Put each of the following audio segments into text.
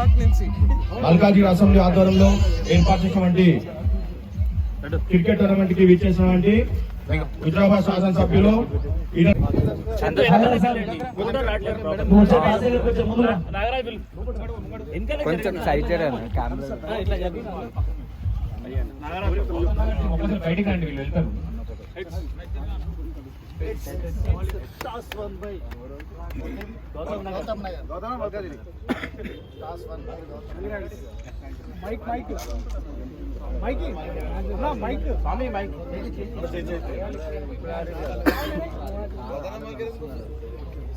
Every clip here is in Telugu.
clock నుంచి మల్కాజిగిరి అసెంబ్లీ ఆధ్వర్యంలో ఏర్పాటు చేసినటువంటి క్రికెట్ టోర్నమెంట్కి విచ్చేసినటువంటి హుజరాబాద్ శాసనసభ్యులు కొంచెం బయటికి రండి వీళ్ళు వెళ్తారు. మైక్ మైక్ మైక్ మైక్ స్వామి మైక్ మైక్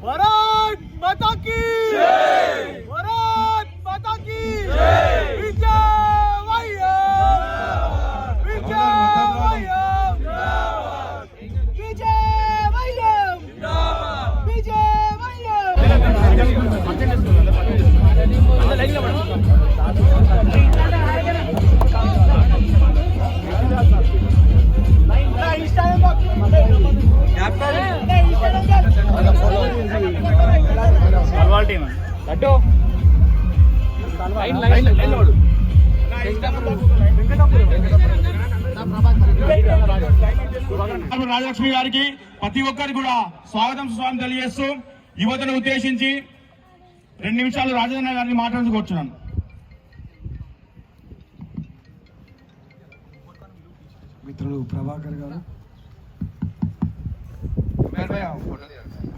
ભારત માતા કી જય ભારત માતા કી જય વિજય વાયા વિજય વાયા જિંદાબાદ વિજય વાયા જિંદાબાદ વિજય વાયા రాజలక్ష్మి గారికి ప్రతి ఒక్కరికి కూడా స్వాగతం సుస్వాగతం తెలియజేస్తూ యువతను ఉద్దేశించి రెండు నిమిషాలు రాజేంద్ర గారిని మాట్లాడుకోవచ్చున్నాను మిత్రులు ప్రభాకర్ గారు.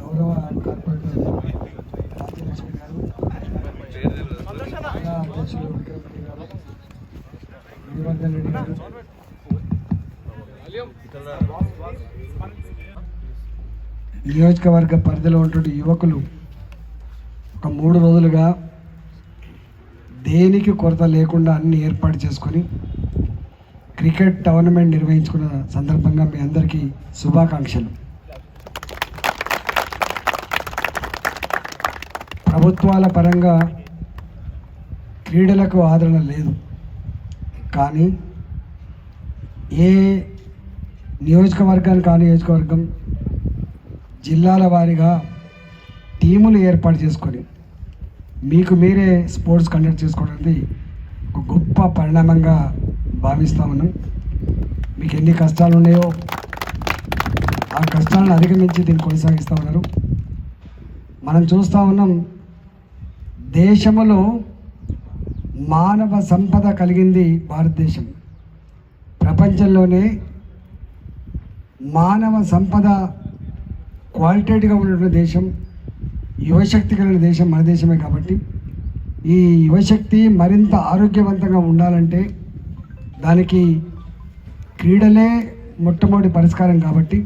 గౌరవ కార్పొరేటర్. గారు జిల్లా అధ్యక్షులు విక్రమరెడ్డి గారు రెడ్డి గారు నియోజకవర్గ పరిధిలో ఉన్నటువంటి యువకులు ఒక మూడు రోజులుగా దేనికి కొరత లేకుండా అన్ని ఏర్పాటు చేసుకొని క్రికెట్ టోర్నమెంట్ నిర్వహించుకున్న సందర్భంగా మీ అందరికీ శుభాకాంక్షలు. ప్రభుత్వాల పరంగా క్రీడలకు ఆదరణ లేదు. కానీ ఏ నియోజకవర్గానికి ఆ నియోజకవర్గం జిల్లాల వారీగా టీములు ఏర్పాటు చేసుకొని మీకు మీరే స్పోర్ట్స్ కండక్ట్ చేసుకోవడానికి ఒక గొప్ప పరిణామంగా భావిస్తా ఉన్నాం. మీకు ఎన్ని కష్టాలు ఉన్నాయో ఆ కష్టాలను అధిగమించి దీన్ని కొనసాగిస్తూ ఉన్నారు. మనం చూస్తూ ఉన్నాం దేశంలో మానవ సంపద కలిగింది భారతదేశం. ప్రపంచంలోనే మానవ సంపద క్వాలిటేటివ్గా ఉన్నటువంటి దేశం యువశక్తి కలిగిన దేశం మన దేశమే కాబట్టి ఈ యువశక్తి మరింత ఆరోగ్యవంతంగా ఉండాలంటే దానికి క్రీడలే మొట్టమొదటి పరిష్కారం కాబట్టి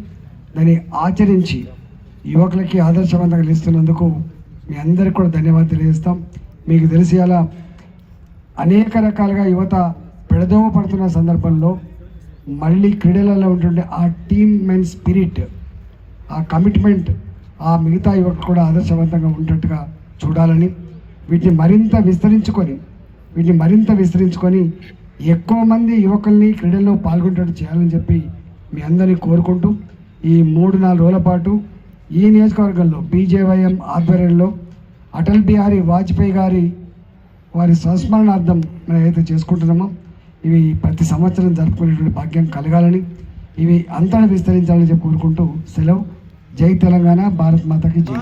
దాన్ని ఆచరించి యువకులకి ఆదర్శవంతంగా నిలుస్తున్నందుకు మీ అందరికి కూడా ధన్యవాదాలు తెలియజేస్తాం. మీకు తెలిసి అలా అనేక రకాలుగా యువత పెడదోవ పడుతున్న సందర్భంలో మళ్ళీ క్రీడలలో ఉంటుండే ఆ టీమ్ మెన్ స్పిరిట్ ఆ కమిట్మెంట్ ఆ మిగతా యువత కూడా ఆదర్శవంతంగా ఉండేట్టుగా చూడాలని వీటిని మరింత విస్తరించుకొని వీటిని మరింత విస్తరించుకొని ఎక్కువ మంది యువకుల్ని క్రీడల్లో పాల్గొనేటట్టు చేయాలని చెప్పి మీ అందరినీ కోరుకుంటూ ఈ మూడు నాలుగు రోజుల పాటు ఈ నియోజకవర్గంలో బీజేవైఎం ఆధ్వర్యంలో అటల్ బిహారీ వాజ్పేయి గారి వారి సంస్మరణార్థం మనం ఏదైతే చేసుకుంటున్నామో ఇవి ప్రతి సంవత్సరం జరుపుకునేటువంటి భాగ్యం కలగాలని ఇవి అంతటా విస్తరించాలని చెప్పి కోరుకుంటూ సెలవు. జై తెలంగాణ భారత్ మాతకి జై.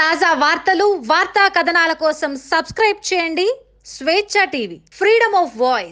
తాజా వార్తలు వార్తా కథనాల కోసం సబ్స్క్రైబ్ చేయండి స్వేచ్ఛ టీవీ ఫ్రీడమ్ ఆఫ్ వాయిస్.